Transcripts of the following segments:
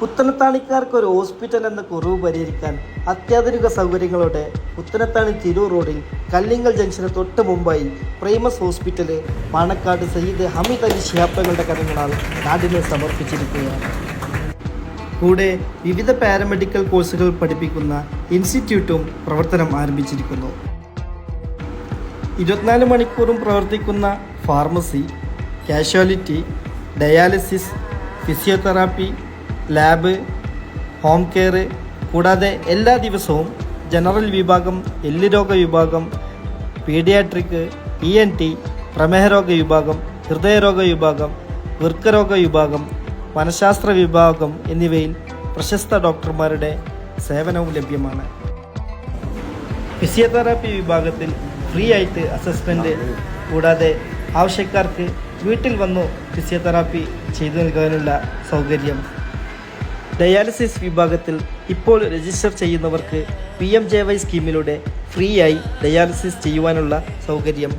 പുത്തനത്താണിക്കാർക്ക് ഒരു ഹോസ്പിറ്റൽ എന്ന കുറവ് പരിഹരിക്കാൻ അത്യാധുനിക സൗകര്യങ്ങളോടെ പുത്തനത്താണി തിരൂർ റോഡിൽ കല്ലിങ്ങൽ ജംഗ്ഷന് തൊട്ട് മുമ്പായി പ്രേമസ് ഹോസ്പിറ്റൽ പാണക്കാട് സയ്യിദ് ഹമീദ് അലി ഷിയാപ്പകളുടെ കരങ്ങളാൽ നാടിനെ സമർപ്പിച്ചിരിക്കുകയാണ്. കൂടെ വിവിധ പാരാമെഡിക്കൽ കോഴ്സുകൾ പഠിപ്പിക്കുന്ന ഇൻസ്റ്റിറ്റ്യൂട്ടും പ്രവർത്തനം ആരംഭിച്ചിരിക്കുന്നു. ഇരുപത്തിനാല് മണിക്കൂറും പ്രവർത്തിക്കുന്ന pharmacy casualty dialysis physiotherapy lab home care കൂടാതെ എല്ലാ ദിവസവും ജനറൽ വിഭാഗം എല്ല് രോഗ വിഭാഗം പീഡിയാട്രിക് ഇ എൻ ടി പ്രമേഹരോഗ വിഭാഗം ഹൃദയരോഗ വിഭാഗം വൃക്കരോഗ വിഭാഗം മനഃശാസ്ത്ര വിഭാഗം എന്നിവയിൽ പ്രശസ്ത ഡോക്ടർമാരുടെ സേവനവും ലഭ്യമാണ്. ഫിസിയോതെറാപ്പി വിഭാഗത്തിൽ ഫ്രീ ആയിട്ട് അസസ്മെന്റ് കൂടാതെ ആവശ്യക്കാർക്ക് വീട്ടിൽ വന്നു ഫിസിയോതെറാപ്പി ചെയ്തു നൽകാനുള്ള സൗകര്യം ഡയാലിസിസ് വിഭാഗത്തിൽ ഇപ്പോൾ രജിസ്റ്റർ ചെയ്യുന്നവർക്ക് പി എം ജെ വൈ സ്കീമിലൂടെ ഫ്രീ ആയി ഡയാലിസിസ് ചെയ്യുവാനുള്ള സൗകര്യം.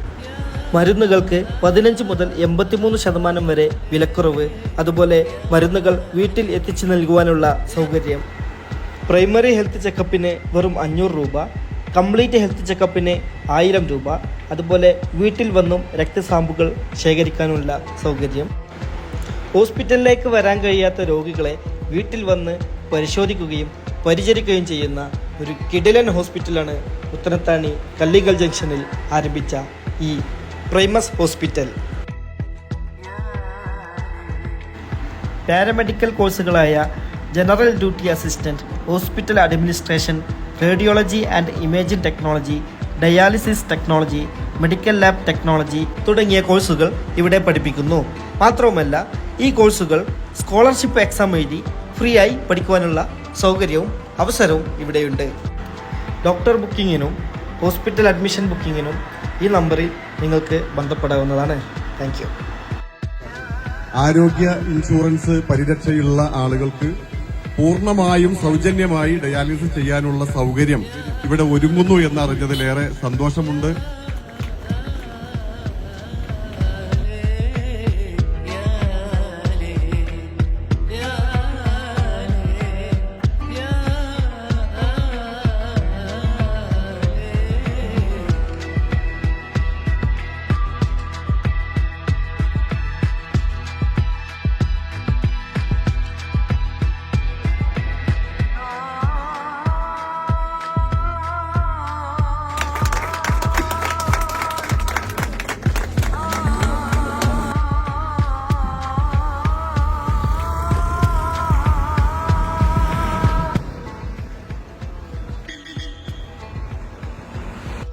മരുന്നുകൾക്ക് പതിനഞ്ച് മുതൽ എൺപത്തിമൂന്ന് ശതമാനം വരെ വിലക്കുറവ് അതുപോലെ മരുന്നുകൾ വീട്ടിൽ എത്തിച്ചു നൽകുവാനുള്ള സൗകര്യം. പ്രൈമറി ഹെൽത്ത് ചെക്കപ്പിന് വെറും അഞ്ഞൂറ് രൂപ കംപ്ലീറ്റ് ഹെൽത്ത് ചെക്കപ്പിന് ആയിരം രൂപ അതുപോലെ വീട്ടിൽ വന്നും രക്തസാമ്പുകൾ ശേഖരിക്കാനുള്ള സൗകര്യം. ഹോസ്പിറ്റലിലേക്ക് വരാൻ കഴിയാത്ത രോഗികളെ വീട്ടിൽ വന്ന് പരിശോധിക്കുകയും പരിചരിക്കുകയും ചെയ്യുന്ന ഒരു കിഡിലൻ ഹോസ്പിറ്റലാണ് ഉത്തരത്താണി കല്ലിക്കൽ ജംഗ്ഷനിൽ ആരംഭിച്ച ഈ Primus hospital. Paramedical കോഴ്സുകളായ general duty assistant hospital administration radiology and imaging technology dialysis technology medical lab technology തുടങ്ങിയ കോഴ്സുകൾ ഇവിടെ പഠിപ്പിക്കുന്നു. മാത്രവുമല്ല ഈ കോഴ്സുകൾ സ്കോളർഷിപ്പ് എക്സാം എഴുതി ഫ്രീ ആയി പഠിക്കുവാനുള്ള സൗകര്യവും അവസരവും ഇവിടെയുണ്ട്. ഡോക്ടർ ബുക്കിങ്ങിനും ഹോസ്പിറ്റൽ അഡ്മിഷൻ ബുക്കിങ്ങിനും ഈ നമ്പറിൽ നിങ്ങൾക്ക് ബന്ധപ്പെടാവുന്നതാണ്. താങ്ക് ആരോഗ്യ ഇൻഷുറൻസ് പരിരക്ഷയുള്ള ആളുകൾക്ക് പൂർണമായും സൗജന്യമായി ഡയാലിസിസ് ചെയ്യാനുള്ള സൗകര്യം ഇവിടെ ഒരുങ്ങുന്നു എന്നറിഞ്ഞതിലേറെ സന്തോഷമുണ്ട്.